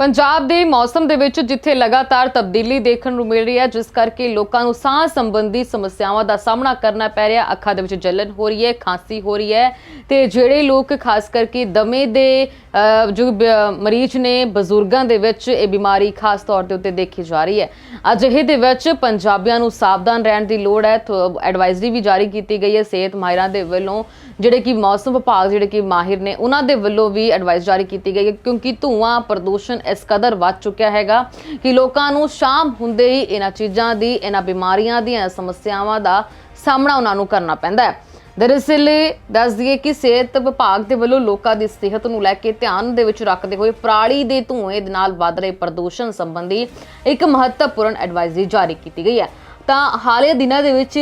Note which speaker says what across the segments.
Speaker 1: ਪੰਜਾਬ ਦੇ ਮੌਸਮ ਦੇ ਵਿੱਚ ਜਿੱਥੇ ਲਗਾਤਾਰ ਤਬਦੀਲੀ ਦੇਖਣ ਨੂੰ ਮਿਲ ਰਹੀ ਹੈ, ਜਿਸ ਕਰਕੇ ਲੋਕਾਂ ਨੂੰ ਸਾਹ ਸੰਬੰਧੀ ਸਮੱਸਿਆਵਾਂ ਦਾ ਸਾਹਮਣਾ ਕਰਨਾ ਪੈ ਰਿਹਾ। ਅੱਖਾਂ ਦੇ ਵਿੱਚ ਜਲਨ ਹੋ ਰਹੀ ਹੈ, ਖਾਂਸੀ ਹੋ ਰਹੀ ਹੈ ਤੇ ਜਿਹੜੇ ਲੋਕ, ਖਾਸ ਕਰਕੇ ਦਮੇ ਦੇ ਜੋ ਬ- ਮਰੀਜ਼ ਨੇ, ਬਜ਼ੁਰਗਾਂ ਦੇ ਵਿੱਚ ਇਹ ਬਿਮਾਰੀ ਖਾਸ ਤੌਰ ਤੇ ਉੱਤੇ ਦੇਖੀ ਜਾ ਰਹੀ ਹੈ। ਅਜਿਹੇ ਦੇ ਵਿੱਚ ਪੰਜਾਬੀਆਂ ਨੂੰ ਸਾਵਧਾਨ ਰਹਿਣ ਦੀ ਲੋੜ ਹੈ ਐਡਵਾਈਜ਼ਰੀ ਵੀ ਜਾਰੀ ਕੀਤੀ ਗਈ ਹੈ ਸਿਹਤ ਮਾਹਿਰਾਂ ਦੇ ਵੱਲੋਂ। ਜਿਹੜੇ ਕਿ ਮੌਸਮ ਵਿਭਾਗ, ਜਿਹੜੇ ਕਿ ਮਾਹਿਰ ਨੇ, ਉਹਨਾਂ ਦੇ ਵੱਲੋਂ ਵੀ ਐਡਵਾਈਸ ਜਾਰੀ ਕੀਤੀ ਗਈ ਹੈ, ਕਿਉਂਕਿ ਧੂਆਂ, ਪ੍ਰਦੂਸ਼ਣ ਇਸ ਕਦਰ ਵੱਧ ਚੁੱਕਿਆ ਹੈਗਾ ਕਿ ਲੋਕਾਂ ਨੂੰ ਸ਼ਾਮ ਹੁੰਦੇ ਹੀ ਇਹਨਾਂ ਚੀਜ਼ਾਂ ਦੀ, ਇਹਨਾਂ ਬਿਮਾਰੀਆਂ ਦੀਆਂ ਸਮੱਸਿਆਵਾਂ ਦਾ ਸਾਹਮਣਾ ਉਹਨਾਂ ਨੂੰ ਕਰਨਾ ਪੈਂਦਾ ਹੈ। ਦਰਅਸਲ ਦੱਸ ਦਈਏ ਕਿ ਸਿਹਤ ਵਿਭਾਗ ਦੇ ਵੱਲੋਂ ਲੋਕਾਂ ਦੀ ਸਿਹਤ ਨੂੰ ਲੈ ਕੇ ਧਿਆਨ ਦੇ ਵਿੱਚ ਰੱਖਦੇ ਹੋਏ ਪਰਾਲੀ ਦੇ ਧੂਏ ਦੇ ਨਾਲ ਵੱਧ ਰਹੇ ਪ੍ਰਦੂਸ਼ਣ ਸੰਬੰਧੀ ਇੱਕ ਮਹੱਤਵਪੂਰਨ ਐਡਵਾਈਜ਼ਰੀ ਜਾਰੀ ਕੀਤੀ ਗਈ ਹੈ। ਤਾਂ ਹਾਲੇ ਦਿਨਾਂ ਦੇ ਵਿੱਚ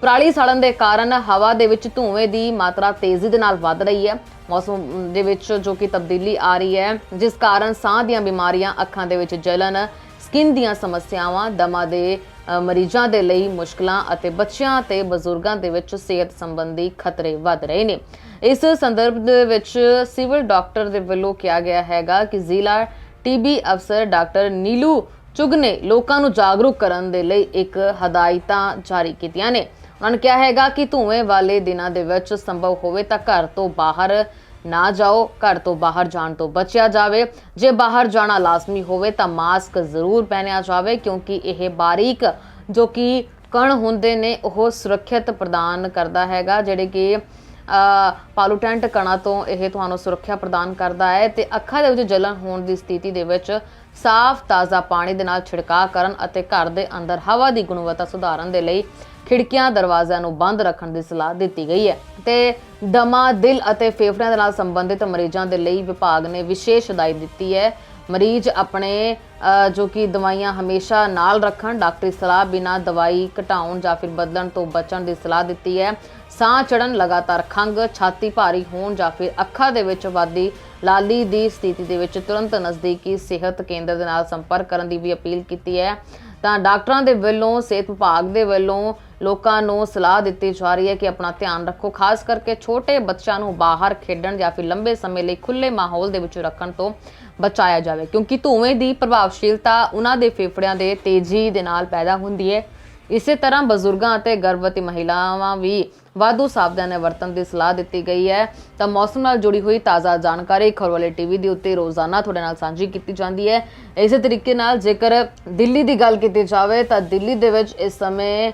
Speaker 1: ਪਰਾਲੀ ਸਾੜਨ ਦੇ ਕਾਰਨ ਹਵਾ ਦੇ ਵਿੱਚ ਧੂਏ ਦੀ ਮਾਤਰਾ ਤੇਜ਼ੀ ਦੇ ਨਾਲ ਵੱਧ ਰਹੀ ਹੈ। ਮੌਸਮ ਦੇ ਵਿੱਚ ਜੋ ਕਿ ਤਬਦੀਲੀ ਆ ਰਹੀ ਹੈ, ਜਿਸ ਕਾਰਨ ਸਾਹ ਦੀਆਂ ਬਿਮਾਰੀਆਂ, ਅੱਖਾਂ ਦੇ ਵਿੱਚ ਜਲਨ, ਸਕਿਨ ਦੀਆਂ ਸਮੱਸਿਆਵਾਂ, ਦਮਾ ਦੇ ਮਰੀਜ਼ਾਂ ਦੇ ਲਈ ਮੁਸ਼ਕਲਾਂ ਅਤੇ ਬੱਚਿਆਂ ਤੇ ਬਜ਼ੁਰਗਾਂ ਦੇ ਵਿੱਚ ਸਿਹਤ ਸੰਬੰਧੀ ਖਤਰੇ ਵੱਧ ਰਹੇ ਨੇ। ਇਸ ਸੰਦਰਭ ਦੇ ਵਿੱਚ ਸਿਵਲ ਡਾਕਟਰ ਦੇ ਵੱਲੋਂ ਕਿਹਾ ਗਿਆ ਹੈਗਾ ਕਿ ਜ਼ਿਲ੍ਹਾ ਟੀਬੀ ਅਫਸਰ ਡਾਕਟਰ ਨੀਲੂ ਚੁਗ ਨੇ ਲੋਕਾਂ ਨੂੰ ਜਾਗਰੂਕ ਕਰਨ ਦੇ ਲਈ ਇੱਕ ਹਦਾਇਤਾਂ ਜਾਰੀ ਕੀਤੀਆਂ ਨੇ। ਉਹਨਾਂ ਨੇ ਕਿਹਾ ਹੈਗਾ ਕਿ ਧੂਏ ਵਾਲੇ ਦਿਨਾਂ ਦੇ ਵਿੱਚ ਸੰਭਵ ਹੋਵੇ ਤਾਂ ਘਰ ਤੋਂ ਬਾਹਰ ਨਾ ਜਾਓ, ਘਰ ਤੋਂ ਬਾਹਰ ਜਾਣ ਤੋਂ ਬਚਿਆ ਜਾਵੇ। ਜੇ ਬਾਹਰ ਜਾਣਾ ਲਾਜ਼ਮੀ ਹੋਵੇ ਤਾਂ ਮਾਸਕ ਜ਼ਰੂਰ ਪਹਿਨਿਆ ਜਾਵੇ, ਕਿਉਂਕਿ ਇਹ ਬਾਰੀਕ ਜੋ ਕਿ ਕਣ ਹੁੰਦੇ ਨੇ, ਉਹ ਸੁਰੱਖਿਅਤ ਪ੍ਰਦਾਨ ਕਰਦਾ ਹੈਗਾ, ਜਿਹੜੇ ਕਿ ਪਾਲੂਟੈਂਟ ਕਣਾਂ ਤੋਂ ਇਹ ਤੁਹਾਨੂੰ ਸੁਰੱਖਿਆ ਪ੍ਰਦਾਨ ਕਰਦਾ ਹੈ ਤੇ ਅੱਖਾਂ ਦੇ ਵਿੱਚ ਜਲਨ ਹੋਣ ਦੀ ਸਥਿਤੀ ਦੇ ਵਿੱਚ ਸਾਫ਼, ਤਾਜ਼ਾ ਪਾਣੀ ਦੇ ਨਾਲ ਛਿੜਕਾਅ ਕਰਨ ਅਤੇ ਘਰ ਦੇ ਅੰਦਰ ਹਵਾ ਦੀ ਗੁਣਵੱਤਾ ਸੁਧਾਰਨ ਦੇ ਲਈ ਖਿੜਕੀਆਂ, ਦਰਵਾਜ਼ਿਆਂ ਨੂੰ ਬੰਦ ਰੱਖਣ ਦੀ ਸਲਾਹ ਦਿੱਤੀ ਗਈ ਹੈ। ਤੇ ਦਮਾ, ਦਿਲ ਅਤੇ ਫੇਫੜਿਆਂ ਦੇ ਨਾਲ ਸੰਬੰਧਿਤ ਮਰੀਜ਼ਾਂ ਦੇ ਲਈ ਵਿਭਾਗ ਨੇ ਵਿਸ਼ੇਸ਼ ਹਦਾਇਤ ਦਿੱਤੀ ਹੈ ਮਰੀਜ਼ ਆਪਣੇ ਜੋ ਕਿ ਦਵਾਈਆਂ ਹਮੇਸ਼ਾ ਨਾਲ ਰੱਖਣ, ਡਾਕਟਰੀ ਸਲਾਹ ਬਿਨਾ ਦਵਾਈ ਘਟਾਉਣ ਜਾਂ ਫਿਰ ਬਦਲਣ ਤੋਂ ਬਚਣ ਦੀ ਸਲਾਹ ਦਿੱਤੀ ਹੈ। ਸਾਹ ਚੜਨ ਲਗਾਤਾਰ ਖੰਗ ਛਾਤੀ ਭਾਰੀ ਹੋਣ ਜਾਂ ਫਿਰ ਅੱਖਾਂ ਦੇ ਵਿੱਚ ਵਾਦੀ ਲਾਲੀ ਦੀ ਸਥਿਤੀ ਦੇ ਵਿੱਚ ਤੁਰੰਤ ਨਜ਼ਦੀਕੀ ਸਿਹਤ ਕੇਂਦਰ ਦੇ ਨਾਲ ਸੰਪਰਕ ਕਰਨ ਦੀ ਵੀ ਅਪੀਲ ਕੀਤੀ ਹੈ। ਤਾਂ ਡਾਕਟਰਾਂ ਦੇ ਵੱਲੋਂ, ਸਿਹਤ ਵਿਭਾਗ ਦੇ ਵੱਲੋਂ ਲੋਕਾਂ ਨੂੰ ਸਲਾਹ ਦਿੱਤੀ ਜਾ ਰਹੀ ਹੈ ਕਿ ਆਪਣਾ ਧਿਆਨ ਰੱਖੋ, ਖਾਸ ਕਰਕੇ ਛੋਟੇ ਬੱਚਿਆਂ ਨੂੰ ਬਾਹਰ ਖੇਡਣ ਜਾਂ ਫਿਰ ਲੰਬੇ ਸਮੇਂ ਲਈ ਖੁੱਲੇ ਮਾਹੌਲ ਦੇ ਵਿੱਚ ਰੱਖਣ ਤੋਂ ਬਚਾਇਆ ਜਾਵੇ। ਕਿਉਂਕਿ ਧੂਏ ਦੀ ਪ੍ਰਭਾਵਸ਼ੀਲਤਾ ਉਹਨਾਂ ਦੇ ਫੇਫੜਿਆਂ ਦੇ ਤੇਜ਼ੀ ਦੇ ਨਾਲ ਪੈਦਾ ਹੁੰਦੀ ਹੈ। ਇਸੇ ਤਰ੍ਹਾਂ ਬਜ਼ੁਰਗਾਂ ਅਤੇ ਗਰਭਵਤੀ ਮਹਿਲਾਵਾਂ ਵੀ ਵਾਧੂ ਸਾਵਧਾਨੀ ਵਰਤਣ ਦੀ ਸਲਾਹ ਦਿੱਤੀ ਗਈ ਹੈ। ਤਾਂ ਮੌਸਮ ਨਾਲ ਜੁੜੀ ਹੋਈ ਤਾਜ਼ਾ ਜਾਣਕਾਰੀ ਖਬਰ ਵਾਲੇ ਟੀਵੀ ਦੇ ਉੱਤੇ ਰੋਜ਼ਾਨਾ ਤੁਹਾਡੇ ਨਾਲ ਸਾਂਝੀ ਕੀਤੀ ਜਾਂਦੀ ਹੈ। ਇਸੇ ਤਰੀਕੇ ਨਾਲ ਜੇਕਰ ਦਿੱਲੀ ਦੀ ਗੱਲ ਕੀਤੀ ਜਾਵੇ ਤਾਂ ਦਿੱਲੀ ਦੇ ਵਿੱਚ ਇਸ ਸਮੇਂ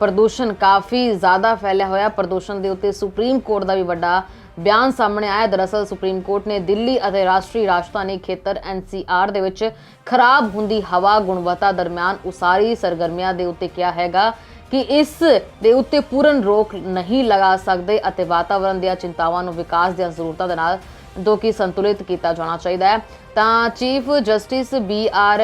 Speaker 1: ਪ੍ਰਦੂਸ਼ਣ ਕਾਫੀ ਜ਼ਿਆਦਾ ਫੈਲਿਆ ਹੋਇਆ। ਪ੍ਰਦੂਸ਼ਣ ਦੇ ਉੱਤੇ ਸੁਪਰੀਮ ਕੋਰਟ ਦਾ ਵੀ ਵੱਡਾ ਬਿਆਨ ਸਾਹਮਣੇ ਆਇਆ। ਦਰਅਸਲ ਸੁਪਰੀਮ ਕੋਰਟ ਨੇ ਦਿੱਲੀ ਅਤੇ ਰਾਸ਼ਟਰੀ ਰਾਜਧਾਨੀ ਖੇਤਰ ਐਨਸੀਆਰ ਦੇ ਵਿੱਚ ਖਰਾਬ ਹੁੰਦੀ ਹਵਾ ਗੁਣਵੱਤਾ ਦਰਮਿਆਨ ਉਸਾਰੀ ਸਰਗਰਮੀਆਂ ਦੇ ਉੱਤੇ ਕਿਹਾ ਹੈਗਾ ਕਿ ਇਸ ਦੇ ਉੱਤੇ ਪੂਰਨ ਰੋਕ ਨਹੀਂ ਲਗਾ ਸਕਦੇ ਅਤੇ ਵਾਤਾਵਰਣ ਦੀਆਂ ਚਿੰਤਾਵਾਂ ਨੂੰ ਵਿਕਾਸ ਦੀਆਂ ਜ਼ਰੂਰਤਾਂ ਦੇ ਨਾਲ ਜੋ ਕਿ ਸੰਤੁਲਿਤ ਕੀਤਾ ਜਾਣਾ ਚਾਹੀਦਾ ਹੈ। ਤਾਂ chief justice B R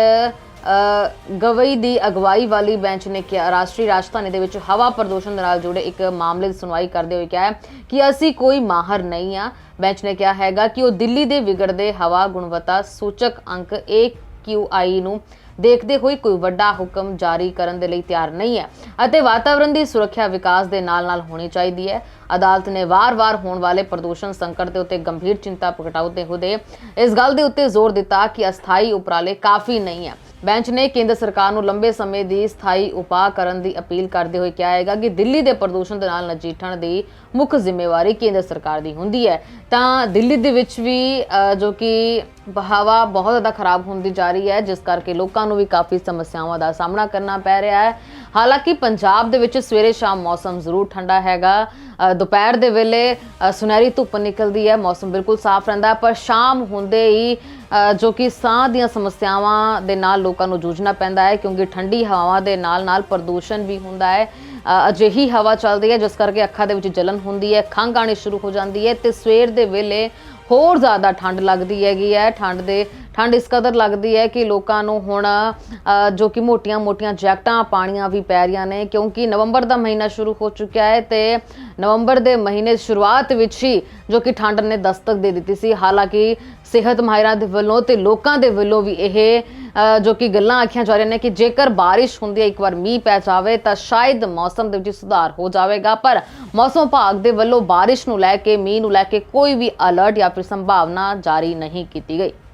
Speaker 1: Gavai ਦੀ ਅਗਵਾਈ ਵਾਲੀ ਬੈਂਚ ਨੇ ਕਿਹਾ, ਰਾਸ਼ਟਰੀ ਰਾਜਧਾਨੀ ਦੇ ਵਿੱਚ ਹਵਾ ਪ੍ਰਦੂਸ਼ਣ ਦੇ ਨਾਲ ਜੁੜੇ ਇੱਕ ਮਾਮਲੇ ਦੀ ਸੁਣਵਾਈ ਕਰਦੇ ਹੋਏ ਕਿਹਾ ਕਿ ਅਸੀਂ ਕੋਈ ਮਾਹਰ ਨਹੀਂ ਆ ਬੈਂਚ ਨੇ ਕਿਹਾ ਹੈਗਾ ਕਿ ਉਹ ਦਿੱਲੀ ਦੇ ਵਿਗੜਦੇ ਹਵਾ ਗੁਣਵੱਤਾ ਸੂਚਕ ਅੰਕ AQI ਨੂੰ ਦੇਖਦੇ ਹੋਏ ਕੋਈ ਵੱਡਾ ਹੁਕਮ ਜਾਰੀ ਕਰਨ ਦੇ ਲਈ ਤਿਆਰ ਨਹੀਂ ਹੈ ਅਤੇ ਵਾਤਾਵਰਣ ਦੀ ਸੁਰੱਖਿਆ ਵਿਕਾਸ ਦੇ ਨਾਲ-ਨਾਲ ਹੋਣੀ ਚਾਹੀਦੀ ਹੈ। ਅਦਾਲਤ ਨੇ ਵਾਰ-ਵਾਰ ਹੋਣ ਵਾਲੇ ਪ੍ਰਦੂਸ਼ਣ ਸੰਕਟ ਦੇ ਉੱਤੇ ਗੰਭੀਰ ਚਿੰਤਾ ਪ੍ਰਗਟਾਉਂਦੇ ਹੋਏ ਇਸ ਗੱਲ ਦੇ ਉੱਤੇ ਜ਼ੋਰ ਦਿੱਤਾ ਕਿ ਅਸਥਾਈ ਉਪਰਾਲੇ ਕਾਫੀ ਨਹੀਂ ਹੈ। ਬੈਂਚ ਨੇ ਕੇਂਦਰ ਸਰਕਾਰ ਨੂੰ ਲੰਬੇ ਸਮੇਂ ਦੀ ਸਥਾਈ ਉਪਾਅ ਕਰਨ ਦੀ ਅਪੀਲ ਕਰਦੇ ਹੋਏ ਕਿਹਾ ਹੈਗਾ ਕਿ ਦਿੱਲੀ ਦੇ ਪ੍ਰਦੂਸ਼ਣ ਦੇ ਨਾਲ ਨਜਿੱਠਣ ਦੀ ਮੁੱਖ ਜ਼ਿੰਮੇਵਾਰੀ ਕੇਂਦਰ ਸਰਕਾਰ ਦੀ ਹੁੰਦੀ ਹੈ। ਤਾਂ ਦਿੱਲੀ ਦੇ ਵਿੱਚ ਵੀ ਜੋ ਕਿ ਹਵਾ ਬਹੁਤ ਜ਼ਿਆਦਾ ਖਰਾਬ ਹੁੰਦੀ ਜਾ ਰਹੀ ਹੈ, ਜਿਸ ਕਰਕੇ ਲੋਕਾਂ ਨੂੰ ਵੀ ਕਾਫੀ ਸਮੱਸਿਆਵਾਂ ਦਾ ਸਾਹਮਣਾ ਕਰਨਾ ਪੈ ਰਿਹਾ ਹੈ। ਹਾਲਾਂਕਿ ਪੰਜਾਬ ਦੇ ਵਿੱਚ ਸਵੇਰੇ ਸ਼ਾਮ ਮੌਸਮ ਜ਼ਰੂਰ ਠੰਡਾ ਹੈਗਾ। ਦੁਪਹਿਰ ਦੇ ਵੇਲੇ ਸੁਨਹਿਰੀ ਧੁੱਪ ਨਿਕਲਦੀ ਹੈ, ਮੌਸਮ ਬਿਲਕੁਲ ਸਾਫ਼ ਰਹਿੰਦਾ ਪਰ ਸ਼ਾਮ ਹੁੰਦੇ ਹੀ ਜੋ ਕਿ ਸਾਹ ਦੀਆਂ ਸਮੱਸਿਆਵਾਂ ਦੇ ਨਾਲ ਲੋਕਾਂ ਨੂੰ ਜੂਝਣਾ ਪੈਂਦਾ ਹੈ, ਕਿਉਂਕਿ ਠੰਡੀ ਹਵਾਵਾਂ ਦੇ ਨਾਲ ਨਾਲ ਪ੍ਰਦੂਸ਼ਣ ਵੀ ਹੁੰਦਾ ਹੈ। ਅਜਿਹੀ ਹਵਾ ਚੱਲਦੀ ਹੈ, ਜਿਸ ਕਰਕੇ ਅੱਖਾਂ ਦੇ ਵਿੱਚ ਜਲਨ ਹੁੰਦੀ ਹੈ, ਖੰਘ ਆਣੀ ਸ਼ੁਰੂ ਹੋ ਜਾਂਦੀ ਹੈ ਤੇ ਸਵੇਰ ਦੇ ਵੇਲੇ ਹੋਰ ਜ਼ਿਆਦਾ ਠੰਡ ਲੱਗਦੀ ਹੈਗੀ ਹੈ ਠੰਡ ਦੇ ਠੰਡ ਇਸ ਕਦਰ ਲੱਗਦੀ ਹੈ ਕਿ ਲੋਕਾਂ ਨੂੰ ਹੁਣ ਜੋ ਕਿ ਮੋਟੀਆਂ-ਮੋਟੀਆਂ ਜੈਕਟਾਂ ਪਾਣੀਆਂ ਵੀ ਪੈ ਰਹੀਆਂ ਨੇ, ਕਿਉਂਕਿ ਨਵੰਬਰ ਦਾ ਮਹੀਨਾ ਸ਼ੁਰੂ ਹੋ ਚੁੱਕਿਆ ਹੈ ਤੇ ਨਵੰਬਰ ਦੇ ਮਹੀਨੇ ਸ਼ੁਰੂਆਤ ਵਿੱਚ ਹੀ ਜੋ ਕਿ ਠੰਡ ਨੇ ਦਸਤਕ ਦੇ ਦਿੱਤੀ ਸੀ। ਹਾਲਾਂਕਿ ਸਿਹਤ ਮਾਹਿਰਾਂ ਦੇ ਵੱਲੋਂ ਤੇ ਲੋਕਾਂ ਦੇ ਵੱਲੋਂ ਵੀ ਇਹ ਜੋ ਕਿ ਗੱਲਾਂ ਆਖੀਆਂ ਜਾ ਰਹੀਆਂ ਨੇ ਕਿ ਜੇਕਰ ਬਾਰਿਸ਼ ਹੁੰਦੀ ਹੈ, ਇੱਕ ਵਾਰ ਮੀਂਹ ਪੈ ਜਾਵੇ ਤਾਂ ਸ਼ਾਇਦ ਮੌਸਮ ਦੇ ਵਿੱਚ ਸੁਧਾਰ ਹੋ ਜਾਵੇਗਾ। ਪਰ ਮੌਸਮ ਵਿਭਾਗ ਦੇ ਵੱਲੋਂ ਬਾਰਿਸ਼ ਨੂੰ ਲੈ ਕੇ, ਮੀਂਹ ਨੂੰ ਲੈ ਕੇ ਕੋਈ ਵੀ ਅਲਰਟ ਜਾਂ ਫਿਰ ਸੰਭਾਵਨਾ ਜਾਰੀ ਨਹੀਂ ਕੀਤੀ ਗਈ।